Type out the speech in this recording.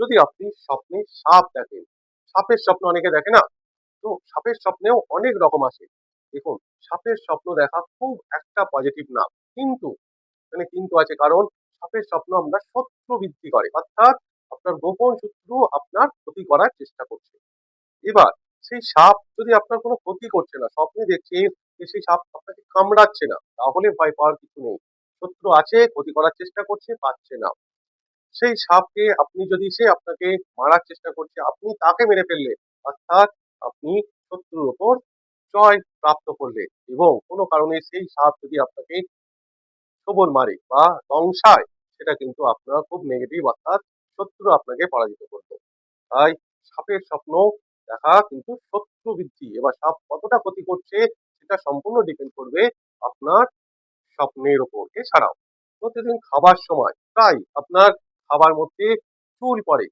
যদি আপনি স্বপ্নে সাপ দেখেন, সাপের স্বপ্ন অনেকে দেখে না? তো সাপের স্বপ্নেও অনেক রকম আছে দেখুন, সাপের স্বপ্ন দেখা খুব একটা পজিটিভ না, কিন্তু, এখানে কিন্তু আছে কারণ, সাপের স্বপ্ন আমরা শত্রু বৃদ্ধি করে, অর্থাৎ আপনার গোপন শত্রু আপনার ক্ষতি করার চেষ্টা করছে। এবার, সেই সাপ যদি আপনার কোনো ক্ষতি করছে না, স্বপ্নে দেখছে যে সেই সাপ আপনাকে কামড়াচ্ছে না, তাহলে ভয় পাওয়ার কিছু নেই। শত্রু আছে, ক্ষতি করার চেষ্টা করছে, পাচ্ছে না। সেই সাপকে আপনি যদি, সে আপনাকে মারার চেষ্টা করছে, আপনি তাকে মেরে ফেললে, অর্থাৎ আপনি শত্রুর ওপর জয় প্রাপ্ত করলে এবং কোনো কারণে সেই সাপ যদি আপনাকে সবল মারে বা দংশায় সেটা কিন্তু আপনার খুব নেগেটিভ অর্থাৎ শত্রু আপনাকে পরাজিত করবে। তাই সাপের স্বপ্ন দেখা কিন্তু শত্রু বৃদ্ধি এবার সাপ কতটা ক্ষতি করছে সেটা সম্পূর্ণ ডিপেন্ড করবে আপনার স্বপ্নের ওপর এছাড়াও প্রতিদিন খাবার সময়, প্রায় আপনার খাবার মধ্যে চুল পড়ে।